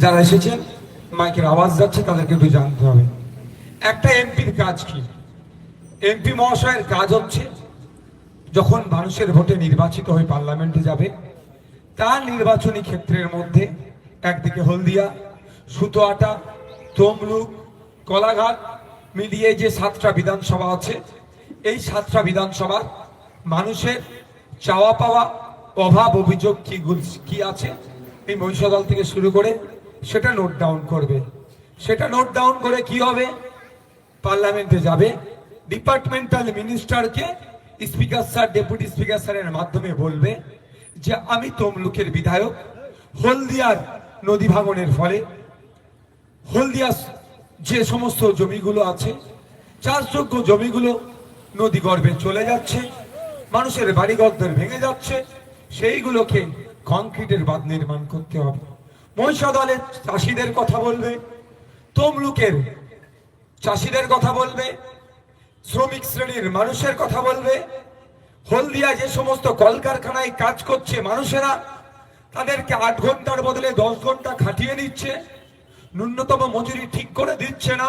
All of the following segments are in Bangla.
যারা এসেছেন, মাইকের আওয়াজ যাচ্ছে, তাদেরকে একটু জানতে হবে। একটা এমপির কাজ কি? এমপি মহাশয়ের কাজ হচ্ছে, যখন মানুষের ভোটে নির্বাচিত হয়ে পার্লামেন্টে যাবে, তার নির্বাচনী ক্ষেত্রের মধ্যে একদিকে হলদিয়া, সুতোয়াটা, তমলুক, কলাঘাট মিলিয়ে যে সাতটা বিধানসভা আছে, এই সাতটা বিধানসভার মানুষের চাওয়া পাওয়া অভাব অভিযোগ কি কি আছে, এই মহিষাদল থেকে শুরু করে সেটা নোট ডাউন করবে। সেটা নোট ডাউন করে কি হবে? পার্লামেন্টে যাবে। ডিপার্টমেন্টাল মিনিস্টারকে স্পিকার স্যার ডেপুটি স্পিকার স্যারের মাধ্যমে বলবে যে, আমি তমলুকের বিধায়ক হলদিয়ার নদী ভাঙনের ফলে হলদিয়া যে সমস্ত জমিগুলো আছে, চাষযোগ্য জমিগুলো নদী গর্ভে চলে যাচ্ছে, মানুষের বাড়িঘরদের ভেঙে যাচ্ছে, সেইগুলোকে কংক্রিটের বাঁধ নির্মাণ করতে হবে। মহিষাদলের চাষিদের কথা বলবে, তমলুকের চাষিদের কথা বলবে, শ্রমিক শ্রেণির মানুষের কথা বলবে, হলদিয়া যে সমস্ত কলকারখানায় কাজ করছে মানুষেরা, তাদেরকে আট ঘণ্টার বদলে দশ ঘণ্টা খাটিয়ে নিচ্ছে, ন্যূনতম মজুরি ঠিক করে দিচ্ছে না।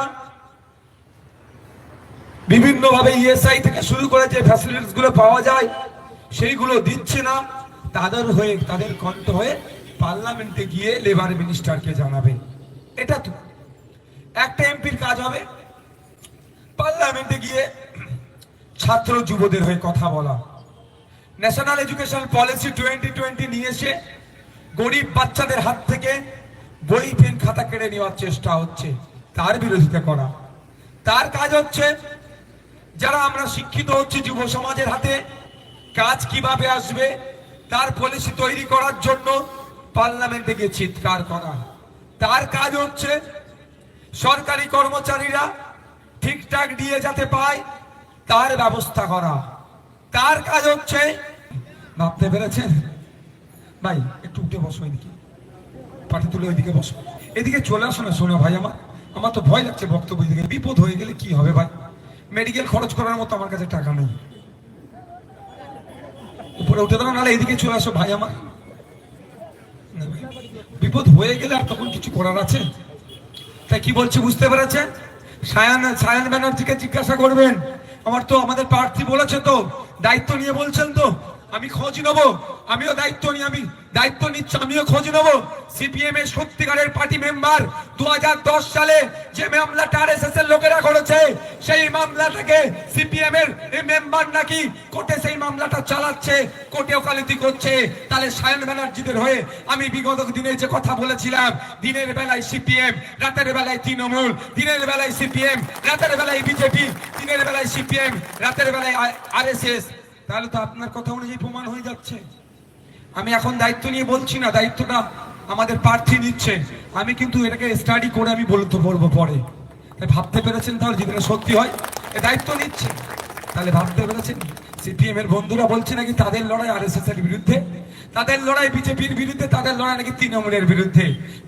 বিভিন্ন ভাবে ইএসআই থেকে শুরু করে যে ফ্যাসিলিটিসগুলো পাওয়া যায়, সেইগুলো দিচ্ছে না। তাদের হয়ে, তাদের কণ্ঠ হয়ে পার্লামেন্টে গিয়ে লেবার মিনিস্টারকে জানাবে। এটা তো। একটা এমপির কাজ হবে। পার্লামেন্টে গিয়ে ছাত্র যুবদের হয়ে কথা বলা। National education policy twenty twenty নিয়ে এসে গরিব বাচ্চাদের হাত থেকে বই, পেন, খাতা কেড়ে নেওয়ার চেষ্টা হচ্ছে। তার বিরোধিতা করা। তার কাজ হচ্ছে যারা আমরা শিক্ষিত হচ্ছি যুব সমাজের হাতে, কাজ কীভাবে আসবে, তার পলিসি তৈরি করার জন্য পার্লামেন্টে গিয়ে চিৎকার করা। তার কাজ হচ্ছে সরকারি কর্মচারীরা ঠিকঠাক দিয়ে যাতে পায়, তার ব্যবস্থা করা। তার কাজ হচ্ছে, ভাবতে পেরেছেন? ভাই, একটু উঠে বসো এদিকে। পাঠে তুলে ওইদিকে বসো। এদিকে চলে আসো না, শোনো ভাই আমার। আমার তো ভয় লাগছে বক্তব্য দিকে বিপদ হয়ে গেলে কি হবে ভাই? মেডিকেল খরচ করার মতো আমার কাছে টাকা নেই। উপরে উঠে দাঁড়াও, নাহলে এদিকে চলে আসো ভাই আমার। বিপদ হয়ে গেলে আর তখন কিছু করার আছে? তাই কি বলছে বুঝতে পেরেছেন সায়ান সায়ান ব্যানার্জিকে জিজ্ঞাসা করবেন। আমার তো আমাদের প্রার্থী বলেছে তো, দায়িত্ব নিয়ে বলছেন তো, আমি খোঁজ নেব, আমিও দায়িত্ব নিয়ে আমি দায়িত্ব নিচ্ছি, আমিও খোঁজ নেব। সিপিএম এর সত্যিকারের পার্টি মেম্বার দু হাজার দশ সালে যে মামলাটা আরএসএস এর লোকেরা করেছে সেই মামলাটাকে সিপিএম এর মেম্বার নাকি কোর্টে সেই মামলাটা চালাচ্ছে কোর্টে ওকালতি করছে। তাহলে সায়ন ব্যানার্জিদের হয়ে আমি বিগত দিনে যে কথা বলেছিলাম, দিনের বেলায় সিপিএম রাতের বেলায় তৃণমূল, দিনের বেলায় সিপিএম রাতের বেলায় বিজেপি দিনের বেলায় সিপিএম রাতের বেলায় আরএসএস তাহলে তো আপনার কথা অনুযায়ী প্রমাণ হয়ে যাচ্ছে। আমি এখন দায়িত্ব নিয়ে বলছি না, দায়িত্বটা আমাদের প্রার্থী নিচ্ছে। আমি কিন্তু এটাকে স্টাডি করে আমি বলতে বলব পরে। ভাবতে পেরেছেন তাহলে যদি সত্যি হয়, এ দায়িত্ব নিচ্ছে। তাহলে ভাবতে পেরেছেন? সিপিএম এর বন্ধুরা বলছে নাকি তাদের লড়াই আরএসএস এর বিরুদ্ধে? তাদের লড়াই বিজেপির বিরুদ্ধে, তাদের লড়াই নাকি তৃণমূলের বিরুদ্ধে?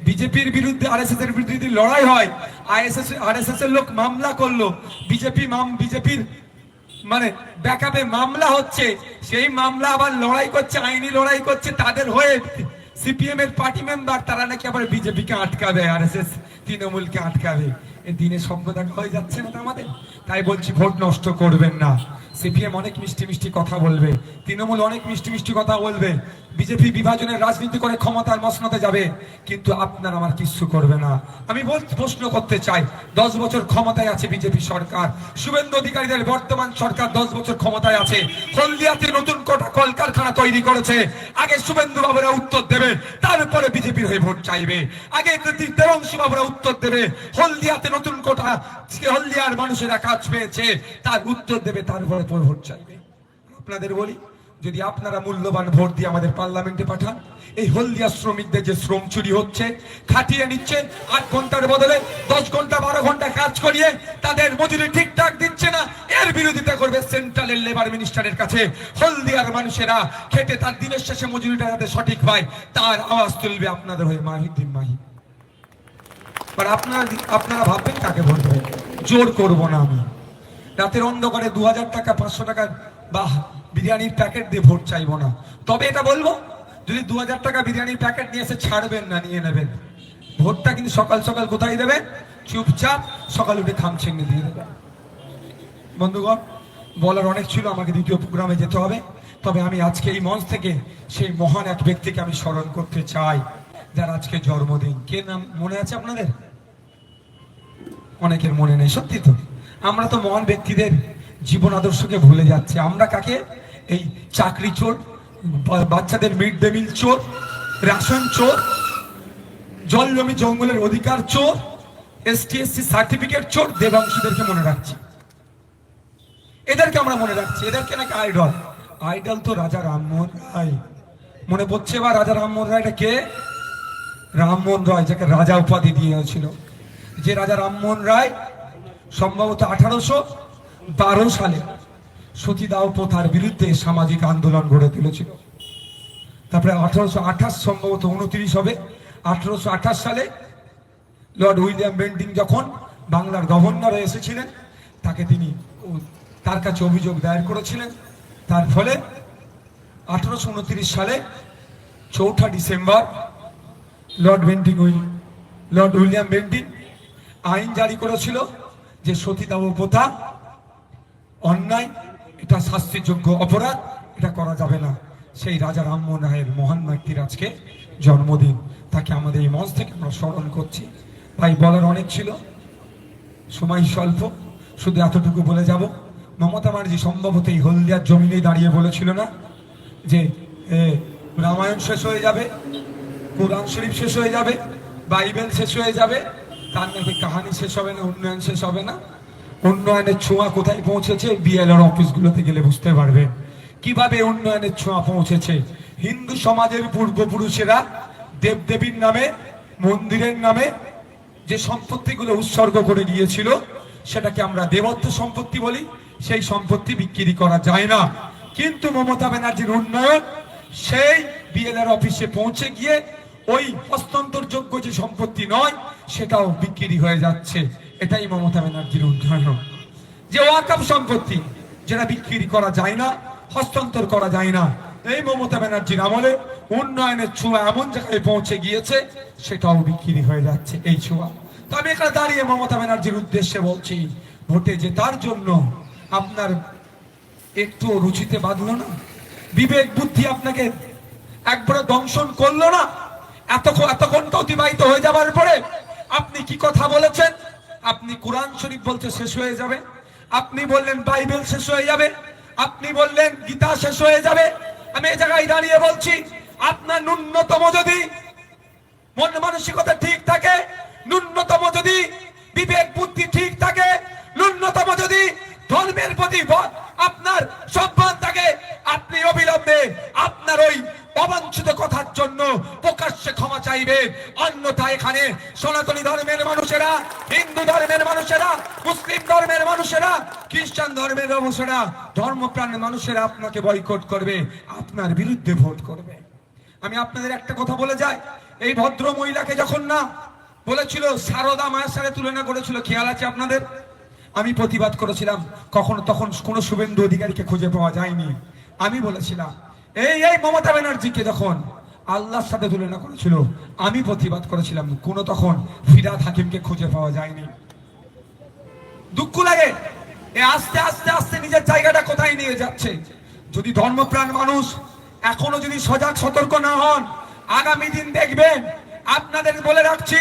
বিজেপির বিরুদ্ধে আরএসএস এর বিরুদ্ধে যদি লড়াই হয় আইএসএস আরএসএস এর লোক মামলা করল, বিজেপি মাম, বিজেপির মানে ব্যাকআপে মামলা হচ্ছে, সেই মামলা আবার লড়াই করছে, আইনি লড়াই করছে, তাদের হয়ে সিপিএম এর পার্টি মেম্বার, তারা নাকি আবার বিজেপিকে আটকাবে আর এস এস তৃণমূলকে আটকাবে। দিনে সম্প্রদায় হয়ে যাচ্ছে না আমাদের। তাই বলছি ভোট নষ্ট করবেন না। সিপিএম অনেক মিষ্টি মিষ্টি কথা বলবে। তৃণমূল অনেক মিষ্টি মিষ্টি কথা বলবে। বিজেপি বিভাজনের রাজনীতি করে ক্ষমতার মসনতে যাবে, কিন্তু আপনার আমার কিচ্ছু করবে না। আমি প্রশ্ন করতে চাই, দশ বছর ক্ষমতায় আছে বিজেপি সরকার। শুভেন্দু অধিকারীদের বর্তমান সরকার দশ বছর ক্ষমতায় আছে। হলদিয়াতে নতুন কোটা কলকারখানা তৈরি করেছে। আগে শুভেন্দু বাবুরা উত্তর দেবে, তারপরে বিজেপির হয়ে ভোট চাইবে। আগে দেবংশী বাবুরা উত্তর দেবে, হলদিয়াতে নতুন কোটা হলদিয়ার মানুষেরা কাজ পেয়েছে, তার উত্তর দেবে, তারপরে ভোট চাইবে। আপনাদের বলি। যদি আপনারা মূল্যবান ভোট দিয়ে আমাদের পার্লামেন্টে পাঠান, এই হলদিয়া শ্রমিকদের যে শ্রম চুরি হচ্ছে, খাটিয়ে নিচ্ছে আট ঘণ্টার বদলে দশ ঘণ্টা, বারো ঘণ্টা কাজ করিয়ে তাদের মজুরি ঠিকঠাক দিচ্ছে না, এর বিরোধিতা করবে সেন্ট্রালের লেবার মিনিস্টারের কাছে। হলদিয়ার মানুষেরা খেটে তার দিনের শেষে মজুরিটা যাতে সঠিক পায়, তার আওয়াজ তুলবে আপনাদের হয়ে মাহিদ্দিন মাহি আর আপনারা আপনারা ভাববেন কাকে ভোট জোর করব না আমি। রাতের অন্ধকারে দু হাজার টাকা, পাঁচশো টাকা বা বিরিয়ানির প্যাকেট দিয়ে ভোট চাইব না। তবে এটা বলব, যদি দু হাজার টাকা বিরিয়ানির প্যাকেট নিয়ে এসে ছাড়বেন না, নিয়ে নেবেন। ভোটটা কিন্তু সকাল সকাল কোথায় দেবেন? চুপচাপ সকাল উঠে খামছেঙ্গে দিয়ে দেবে বন্ধুগণ, বলার অনেক ছিল, আমাকে দ্বিতীয় প্রোগ্রামে যেতে হবে। তবে আমি আজকে এই মঞ্চ থেকে সেই মহান এক ব্যক্তিকে আমি স্মরণ করতে চাই, যার আজকে জন্মদিন। কে নাম? মনে আছে আপনাদের? অনেকের মনে নেই, সত্যি তো। আমরা তো মহান ব্যক্তিদের জীবন আদর্শকে ভুলে যাচ্ছি। আমরা কাকে? এই চাকরি চোর বাচ্চাদের মিড ডে মিল চোর, রেশন চোর জল জমি জঙ্গলের অধিকার চোর এসটি এসসি সার্টিফিকেট চোর, দেবাংশীদেরকে মনে রাখছি। এদেরকে আমরা মনে রাখছি, এদেরকে নাকি আইডল। আইডল তো রাজা রামমোহন রায়। মনে পড়ছে বা রাজা রামমোহন রায়টা কে? রামমোহন রায়, যাকে রাজা উপাধি দিয়েছিল। যে রাজা রামমোহন রায় সম্ভবত আঠারোশো বারো সালে সতীদাহ প্রথার বিরুদ্ধে সামাজিক আন্দোলন গড়ে তুলেছিল। তারপরে আঠারোশো আঠাশ সম্ভবত উনত্রিশ হবে। আঠারোশো আঠাশ সালে লর্ড উইলিয়াম বেন্টিং যখন বাংলার গভর্নর এসেছিলেন, তাকে তিনি তার কাছে অভিযোগ দায়ের করেছিলেন। তার ফলে আঠারোশো উনত্রিশ সালে চৌঠা December Lord Bentinck Will Lord William Bentinck আইন জারি করেছিল যে সতীদাহ প্রথা অন্যায় এটা শাস্তিযোগ্য অপরাধ, এটা করা যাবে না। সেই রাজা রামমোহন রায়ের মহান ব্যক্তির আজকে জন্মদিন। তাকে আমাদের এই মঞ্চ থেকে আমরা স্মরণ করছি। ভাই বলার অনেক ছিল, সময় স্বল্প। শুধু এতটুকু বলে যাব, মমতা ব্যানার্জি সম্ভবত এই হলদিয়ার জমিনেই দাঁড়িয়ে বলেছিল না যে রামায়ণ শেষ হয়ে যাবে, কোরআন শরীফ শেষ হয়ে যাবে, বাইবেল শেষ হয়ে যাবে, তার নাকি কাহানি শেষ হবে না, উন্নয়ন শেষ হবে না। উন্নয়নের ছোঁয়া কোথায় পৌঁছেছে? বিএলআর অফিসগুলোতে গেলে বুঝতে পারবে কীভাবে উন্নয়নের ছোঁয়া পৌঁছেছে? হিন্দু সমাজের পূর্বপুরুষেরা দেবদেবীর নামে, মন্দিরের নামে যে সম্পত্তিগুলো উৎসর্গ করে গিয়েছিল সেটাকে আমরা দেবত্ব সম্পত্তি বলি, সেই সম্পত্তি বিক্রি করা যায় না। কিন্তু মমতা ব্যানার্জির উন্নয়ন, সেই বিএলআর অফিসে পৌঁছে গিয়ে ওই হস্তান্তরযোগ্য যে সম্পত্তি নয়, সেটাও বিক্রি হয়ে যাচ্ছে। এটাই মমতা ব্যানার্জির উন্নয়ন যে ওয়াকাপ সম্পত্তি, যেটা বিক্রি করা যায় না, হস্তান্তর করা যায় না, এই মমতা ব্যানার্জির আমলে উন্নয়নের ছোঁয়া এমন জায়গায় পৌঁছে গিয়েছে, সেটাও বিক্রি হয়ে যাচ্ছে এই ছোঁয়া। তো আমি এখানে দাঁড়িয়ে মমতা ব্যানার্জির উদ্দেশ্যে বলছি, ভোটে জেতার জন্য আপনার একটু রুচিতে বাঁধলো না, বিবেক বুদ্ধি আপনাকে একবারে দংশন করল না এতক্ষণ এতক্ষণ অতিবাহিত হয়ে যাবার পরে আপনি কি কথা বলেছেন? আপনি কোরআন শরীফ বলতে শেষ হয়ে যাবে। আপনি বললেন বাইবেল শেষ হয়ে যাবে। আপনি বললেন গীতা শেষ হয়ে যাবে। আমি এই জায়গায় দাঁড়িয়ে বলছি, আপনার ন্যূনতম যদি মন মানসিকতা ঠিক থাকে, ন্যূনতম যদি বিবেক বুদ্ধি ঠিক থাকে, ন্যূনতম যদি ধর্মের প্রতি আপনার সম্মান থাকে, আপনি অবিলম্বে আপনার ওই অবাঞ্ছিত কথার জন্য প্রকাশ্যে ক্ষমা চাইবেন অন্যথা এখানে সনাতনী ধর্মের মানুষেরা, হিন্দু ধর্মের মানুষেরা, মুসলিম ধর্মের মানুষেরা, খ্রিস্টান ধর্মের মানুষেরা ধর্মপ্রাণের মানুষেরা আপনাকে বয়কট করবে, আপনার বিরুদ্ধে ভোট করবে। আমি আপনাদের একটা কথা বলে যাই। এই ভদ্র মহিলাকে যখন না বলেছিল, সারদা মায়ের সাথে তুলনা করেছিল, খেয়াল আছে আপনাদের? আমি প্রতিবাদ করেছিলাম, কখনো তখন কোনো শুভেন্দু অধিকারীকে খুঁজে পাওয়া যায়নি। আমি বলেছিলাম এই এই মমতা ব্যানার্জিকে যখন আল্লাহর সাথে তুলনা করেছিল, আমি প্রতিবাদ করেছিলাম, কোনো তখন ফিরাদ হাকিমকে খুঁজে পাওয়া যায়নি। দুঃখ লাগে, এ আস্তে আস্তে আস্তে নিজের জায়গাটা কোথায় নিয়ে যাচ্ছে? যদি ধর্মপ্রাণ মানুষ এখনও যদি সজাগ, সতর্ক না হন, আগামী দিন দেখবেন, আপনাদের বলে রাখছি,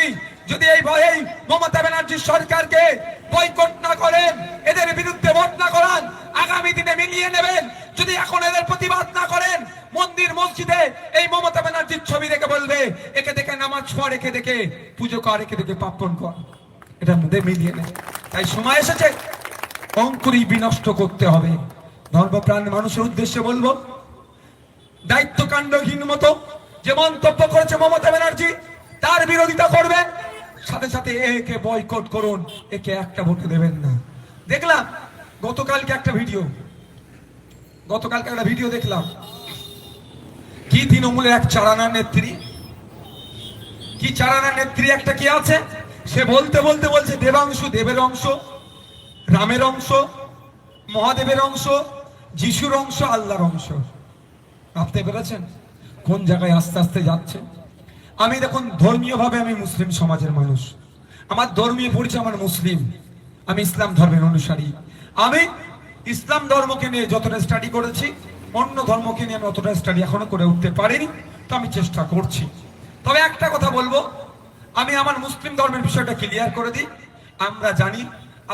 যদি এই ভয়েই মমতা ব্যানার্জির সরকারকে বয়কট না করেন, এদের বিরুদ্ধে ভোট না করান, আগামী দিনে মিলিয়ে নেবেন যদি এখন এদের প্রতিবাদ না করেন, মন্দির, মসজিদে এই মমতা ব্যানার্জির ছবি দেখে বলবে, একে দেখে নামাজ পড়, একে দেখে পুজো কর, একে দেখে পাপন কর। এটার মধ্যে মিলিয়ে নেয়। তাই সময় এসেছে অঙ্কুরি বিনষ্ট করতে হবে। ধর্মপ্রাণ মানুষের উদ্দেশ্যে বলব দায়িত্ব কাণ্ডহীন মতো যে মন্তব্য করেছে মমতা ব্যানার্জি, তার বিরোধিতা করবেন সাথে সাথে একে বয়কট করুন, একে একটা ভোটে দেবেন না। দেখলাম, গতকালকে একটা ভিডিও গতকালকে একটা ভিডিও দেখলাম। কি তৃণমূলের এক চারানা নেত্রী? কি চারানা নেত্রী একটা কি আছে? সে বলতে বলতে বলছে, দেবাংশু, দেবের অংশ, রামের অংশ, মহাদেবের অংশ, যিশুর অংশ, আল্লাহর অংশ। ভাবতে পেরেছেন? কোন জায়গায় আস্তে আস্তে যাচ্ছে? আমি দেখুন, ধর্মীয়ভাবে আমি মুসলিম সমাজের মানুষ। আমার ধর্মীয় পরিচয় আমার মুসলিম। আমি ইসলাম ধর্মের অনুসারী। আমি ইসলাম ধর্মকে নিয়ে যতটা স্টাডি করেছি, অন্য ধর্মকে নিয়ে আমি অতটা স্টাডি এখনও করে উঠতে পারিনি, তো আমি চেষ্টা করছি। তবে একটা কথা বলব, আমি আমার মুসলিম ধর্মের বিষয়টা ক্লিয়ার করে দিই। আমরা জানি,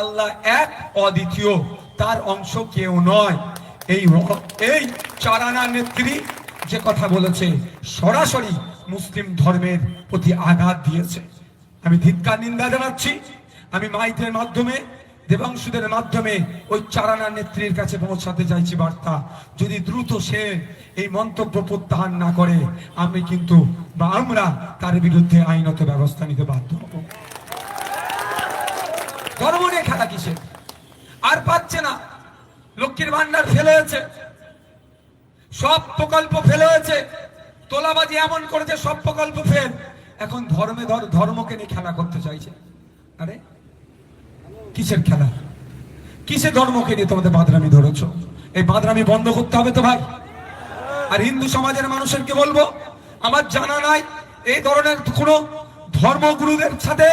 আল্লাহ এক অদ্বিতীয়, তার অংশ কেউ নয়। এই এই চারানা নেত্রী যে কথা বলেছে, সরাসরি মুসলিম ধর্মের প্রতি আঘাত দিয়েছে। আমি ধিক্কার, নিন্দা জানাচ্ছি। আমি মাইকের মাধ্যমে দেবাংশুদের মাধ্যমে ওই চারানা নেত্রীর কাছে পৌঁছাতে চাইছি বার্তা। যদি দ্রুত সে এই মন্তব্য প্রত্যাহার না করে, আমি কিন্তু বা আমরা তার বিরুদ্ধে আইনত ব্যবস্থা নিতে বাধ্য হব। ধর্ম নিয়ে খেলা কিসের? আর পাচ্ছে না। লক্ষ্মীর ভান্ডার ফেলে হয়েছে। সব প্রকল্প ফেলে হয়েছে। তোলাবাজি এমন করেছে, সব প্রকল্প ফেল। এখন ধর্মে ধর, ধর্মকে নিয়ে খেলা করতে চাইছে। আরে কিসের খেলা? কিসের ধর্মকে নিয়ে তোমাদের বাদরামি ধরেছ? এই বাদরামি বন্ধ করতে হবে তো ভাই আর হিন্দু সমাজের মানুষের মানুষেরকে বলব, আমার জানা নাই, এই ধরনের কোনো ধর্মগুরুদের সাথে,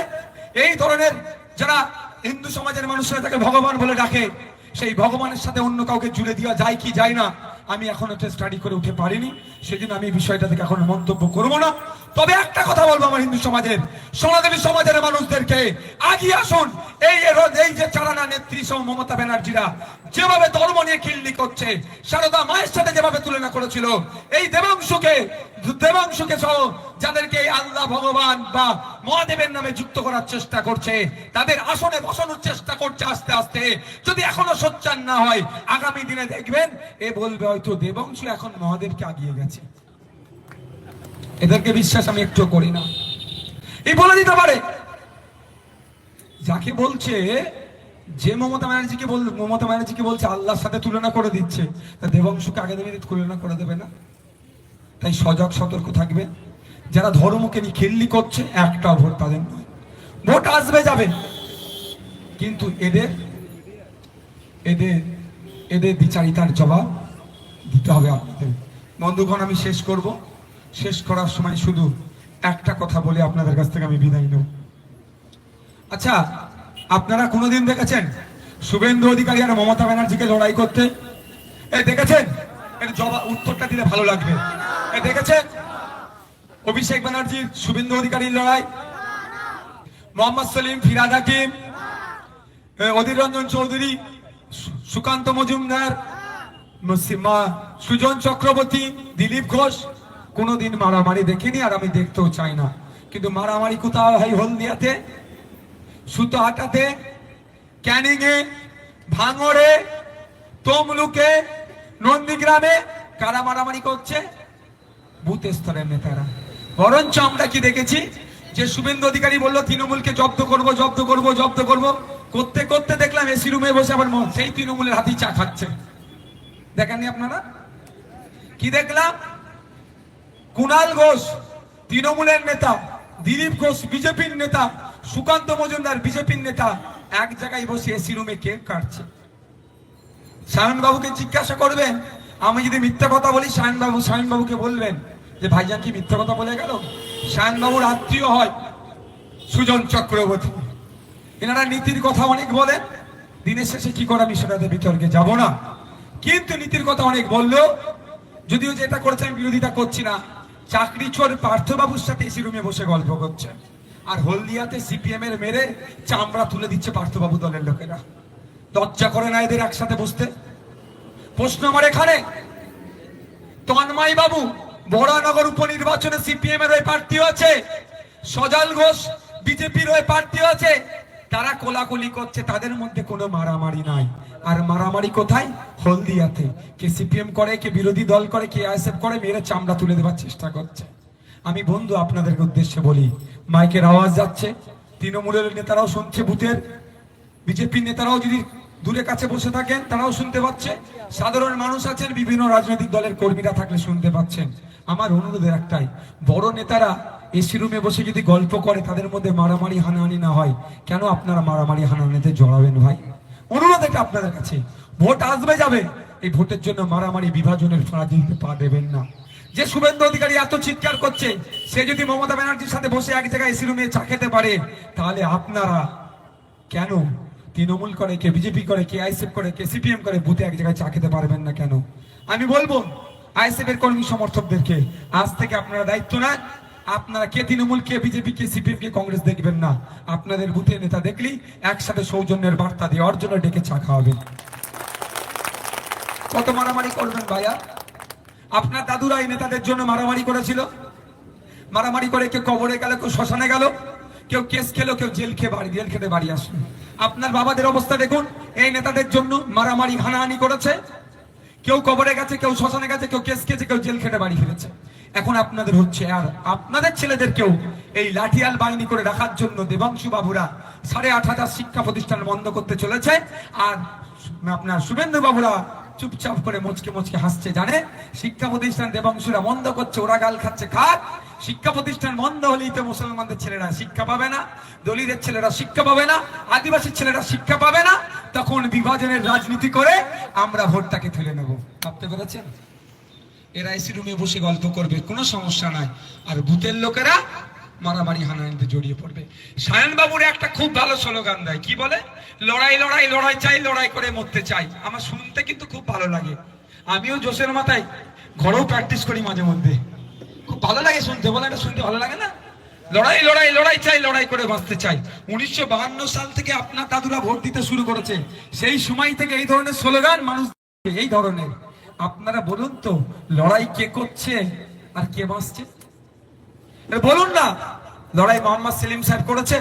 এই ধরনের যারা হিন্দু সমাজের মানুষরা তাকে ভগবান বলে ডাকে, সেই ভগবানের সাথে অন্য কাউকে জুড়ে দেওয়া যায় কি যায় না, আমি এখন এটা স্টাডি করে উঠে পারিনি সেদিন আমি বিষয়টা থেকে এখন মন্তব্য করব না। তবে একটা কথা বলব আমার হিন্দু সমাজের সনাতনী সমাজের মানুষদেরকে আগিয়ে আসুন। এই এই যে চালানা নেত্রী সহ মমতা ব্যানার্জিরা যেভাবে ধর্ম নিয়ে খিল্লি করছে, সারদা মায়ের সাথে যেভাবে তুলনা করেছিল, এই দেবাংশুকে দেবাংশুকে সহ যাদেরকে আল্লাহ ভগবান বা মহাদেবের নামে যুক্ত করার চেষ্টা করছে, তাদের আসনে বসানোর চেষ্টা করছে আস্তে আস্তে। যদি এখনও সোচ্চার না হয়, আগামী দিনে দেখবেন, এ বলবে হয়তো দেবাংশু এখন মহাদেবকে আগিয়ে গেছে। এদেরকে বিশ্বাস আমি একটু করি না। এই বলে দিতে পারে। যাকে বলছে, যে মমতা ব্যানার্জিকে বল, মমতা ব্যানার্জিকে বলছে, আল্লাহর সাথে তুলনা করে দিচ্ছে, তা দেবংশকে আগে দেবে তুলনা করে দেবে না। তাই সজাগ, সতর্ক থাকবে। যারা ধর্মকে নিয়ে খেললি করছে, একটা ভোট তাদের নয়। ভোট আসবে, যাবে। কিন্তু এদের এদের এদের বিচারিতার জবাব দিতে হবে আপনাদের। বন্ধুগণ, আমি শেষ করব। শেষ করার সময় শুধু একটা কথা বলে আপনাদের কাছ থেকে আমি বিদায় নেব। আচ্ছা আপনারা কোনোদিন দেখেছেন শুভেন্দু অধিকারী আর মমতা ব্যানার্জিকে লড়াই করতে? এ দেখেছেন? এর জবাব উত্তরটা দিলে ভালো লাগবে। এই দেখেছেন? অভিষেক ব্যানার্জি শুভেন্দু অধিকারীর লড়াই? মোহাম্মদ সলিম ফিরাদ হাকিম? এ, অধীর রঞ্জন চৌধুরী সুকান্ত মজুমদার? সুজন চক্রবর্তী দিলীপ ঘোষ? কোনোদিন মারামারি দেখিনি আর আমি দেখতেও চাই না। কিন্তু মারামারি কোথাও হয় হলদিয়াতে? সুতো হাটাতে ক্যানিং এ ভাঙড়ে, তমলুকে, নন্দীগ্রামে। কারা মারামারি করছে? বুথ স্তরের নেতারা। বরঞ্চ আমরা কি দেখেছি? যে শুভেন্দু অধিকারী বলল, তৃণমূলকে জব্দ করব জব্দ করব জব্দ করব। করতে করতে দেখলাম এসি রুমে বসে আবার ম- সেই তৃণমূলের হাতি চা খাচ্ছে। দেখেননি আপনারা? কি দেখলাম? কুণাল ঘোষ, তৃণমূলের নেতা, দিলীপ ঘোষ, বিজেপির নেতা, সুকান্ত মজুমদার, বিজেপির নেতা, এক জায়গায় বসে এসি রুমে কেক কাটছে। সায়নবাবুকে জিজ্ঞাসা করবেন, আমি যদি মিথ্যা কথা বলি, সায়নবাবু সায়নবাবুকে সায়ন বলবেন যে, ভাইজান কি মিথ্যা কথা বলে গেল? সায়নবাবুর আত্মীয় হয় সুজন চক্রবর্তী। এনারা নীতির কথা অনেক বলেন। দিনের শেষে কি করা বিষয়টাতে বিতর্কে যাব না। কিন্তু নীতির কথা অনেক বললেও, যদিও যেটা করেছে, আমি বিরোধিতা করছি না। চাকরি চোর পার্থবাবুর সাথে এসি রুমে বসে গল্প করছে। আর হলদিয়াতে সিপিএম এর মেরে চামড়া তুলে দিচ্ছে পার্থবাবু দলের লোকেরা। লজ্জা করে না এদের একসাথে বসতে? প্রশ্ন আমার এখানে। তন্ময় বাবু বড়ানগর উপনির্বাচনে সিপিএম এর হয়ে প্রার্থী আছে। সজাল ঘোষ বিজেপির হয়ে প্রার্থী আছে। তারা কোলাকুলি করছে, তাদের মধ্যে কোনো মারামারি নাই। আর মারামারি কোথায়? হলদিয়াতে। কে সিপিএম করে, কে বিরোধী দল করে, কে আইএসএফ করে, মেয়েরা চামড়া তুলে দেওয়ার চেষ্টা করছে। আমি বন্ধু আপনাদের উদ্দেশ্যে বলি, মাইকের আওয়াজ যাচ্ছে, তৃণমূলের নেতারাও শুনছে ভূতের বিজেপির নেতারাও যদি দূরে কাছে বসে থাকেন, তারাও শুনতে পাচ্ছে। সাধারণ মানুষ আছেন, বিভিন্ন রাজনৈতিক দলের কর্মীরা থাকলে শুনতে পাচ্ছেন। আমার অনুরোধের একটাই, বড় নেতারা এসি রুমে বসে যদি গল্প করে, তাদের মধ্যে মারামারি, হানাহানি না হয়, কেন আপনারা মারামারি, হানাহানিতে জড়াবেন ভাই? অনুরোধ এটা আপনাদের কাছে, ভোট আসবে যাবে, এই ভোটের জন্য মারামারি বিভাজনের দিতে পা দেবেন না। যে শুভেন্দু অধিকারী এত চিৎকার করছে, সে যদি মমতা ব্যানার্জির সাথে বসে এক জায়গায় এসি রুমে চা খেতে পারে, তাহলে আপনারা কেন তৃণমূল করে, কে বিজেপি করে, কে আইসিএফ করে, কে সিপিএম করে, বুথে এক জায়গায় চা খেতে পারবেন না কেন? আমি বলব আইসিএফ এর কর্মী সমর্থকদেরকে, আজ থেকে আপনারা দায়িত্ব নেন। আপনারা কে তৃণমূল, কে বিজেপি, কে সিপিএম, কে কংগ্রেস দেখবেন না। আপনাদের বুথে নেতা দেখলি একসাথে সৌজন্যের বার্তা দিয়ে অর্জনে ডেকে চা খাওয়াবেন। কত মারামারি করবেন ভাইয়া? আপনার দাদুরা এই নেতাদের জন্য মারামারি করেছিল? মারামারি করে কেউ কবরে গেল কেউ শ্মশানে গেল? কেউ কেস খেলো, কেউ জেল খেয়ে বাড়ি, জেল খেতে বাড়ি আসলো। আপনার বাবাদের অবস্থা দেখুন, এই নেতাদের জন্য মারামারি, হানাহানি করেছে। কেউ কবরে গেছে, কেউ শ্মশানে গেছে, কেউ কেস খেয়েছে, কেউ জেল খেটে বাড়ি ফিরেছে। এখন আপনাদের হচ্ছে, আর আপনাদের ছেলেদেরকেও এই লাঠিয়াল বাহিনী করে রাখার জন্য দেবাংশু বাবুরা সাড়ে আট হাজার শিক্ষা প্রতিষ্ঠান বন্ধ করতে চলেছে। আর আপনার শুভেন্দু বাবুরা চুপচাপ করে মুচকে মুচকে হাসছে, জানে? শিক্ষা প্রতিষ্ঠান দেবাংশুরা বন্ধ করছে, ওরা গাল খাচ্ছে খাক শিক্ষা প্রতিষ্ঠান বন্ধ হলেই তো মুসলমানদের ছেলেরা শিক্ষা পাবে না, দলিতের ছেলেরা শিক্ষা পাবে না আদিবাসী ছেলেরা শিক্ষা পাবে না। তখন বিভাজনের রাজনীতি করে আমরা ভোটটাকে তুলে নেব। ভাবতে পেরেছেন? এরা এসি রুমে বসে গল্প করবে, কোনো সমস্যা নাই। আর ভূতের লোকেরা মারামারি হানাহানিতে জড়িয়ে পড়বে। সায়ন বাবুর একটা খুব ভালো স্লোগান দেয়, কি বলে? লড়াই লড়াই লড়াই চাই, লড়াই করে মরতে চাই। আমার শুনতে কিন্তু খুব ভালো লাগে। আমিও জোশের মাথায় ঘরেও প্র্যাকটিস করি মাঝে মধ্যে। খুব ভালো লাগে শুনতে, বলে এটা শুনতে ভালো লাগে না? লড়াই লড়াই লড়াই চাই, লড়াই করে বাঁচতে চাই। উনিশশো সাল থেকে আপনার দাদুরা ভোট দিতে শুরু করেছে। সেই সময় থেকে এই ধরনের স্লোগান মানুষ এই ধরনের। আপনারা বলুন তো, লড়াই কে করছে আর কে বাঁচছে? বলুন না, লড়াই মোহাম্মদ সেলিম সাহেব করেছে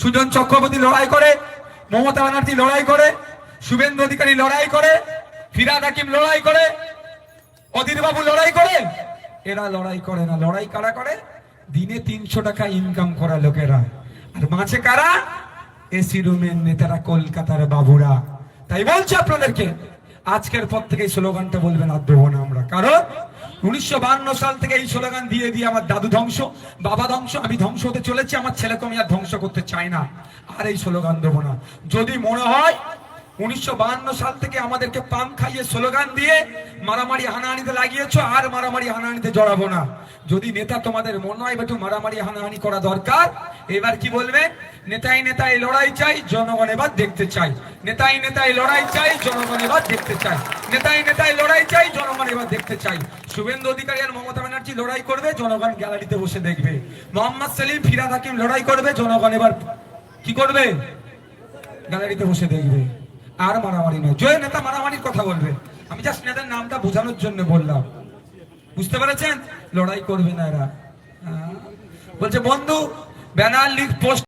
সুজন চক্রবর্তী লড়াই করে, মমতা ব্যানার্জি লড়াই করে, শুভেন্দু অধিকারী লড়াই করে, ফিরাদ হাকিম লড়াই করে, অধীর বাবু লড়াই করে। এরা লড়াই করে না, লড়াই কারা করে? দিনে তিনশো টাকা ইনকাম করা লোকেরা। আর মাঝে কারা? এসি রুমের নেতারা, কলকাতার বাবুরা। তাই বলছি আপনাদেরকে, আজকের পর থেকে স্লোগানটা বলবেন, আর দেবো না আমরা। কারণ উনিশশো সাল থেকে এই স্লোগান দিয়ে দিয়ে আমার দাদু ধ্বংস, বাবা ধ্বংস, আমি ধ্বংস হতে চলেছি, আমার ছেলেকে আমি আর ধ্বংস করতে চাই না। আর এই স্লোগান দেবো না। যদি মনে হয় উনিশশো সাল থেকে আমাদেরকে পাম খাইয়ে স্লোগান দিয়ে মারামারি হানাহানিতে লাগিয়েছো, আর মারামারি হানাহানিতে জড়াবো না। যদি নেতা তোমাদের মনে হয় একটু মারামারি হানাহানি করা দরকার। এবার কি বলবে? নেতাই নেতাই লড়াই চাই, জনগণ এবার দেখতে চাই। নেতাই নেতাই লড়াই চাই, জনগণ এবার দেখতে চাই। নেতাই নেতাই লড়াই চাই, জনগণ এবার দেখতে চাই। শুভেন্দু অধিকারী আর মমতা ব্যানার্জি লড়াই করবে, জনগণ গ্যালারিতে বসে দেখবে। মোহাম্মদ সেলিম, ফিরাদ হাকিম লড়াই করবে, জনগণ এবার কি করবে? গ্যালারিতে বসে দেখবে। আর মারামারি নয়। জয় নেতা, মারামারির কথা বলবে। আমি জাস্ট নেতার নামটা বোঝানোর জন্য বললাম। বুঝতে পেরেছেন? লড়াই করবে না এরা। বলছে, বন্ধু, ব্যানার লিখ, পোস্ট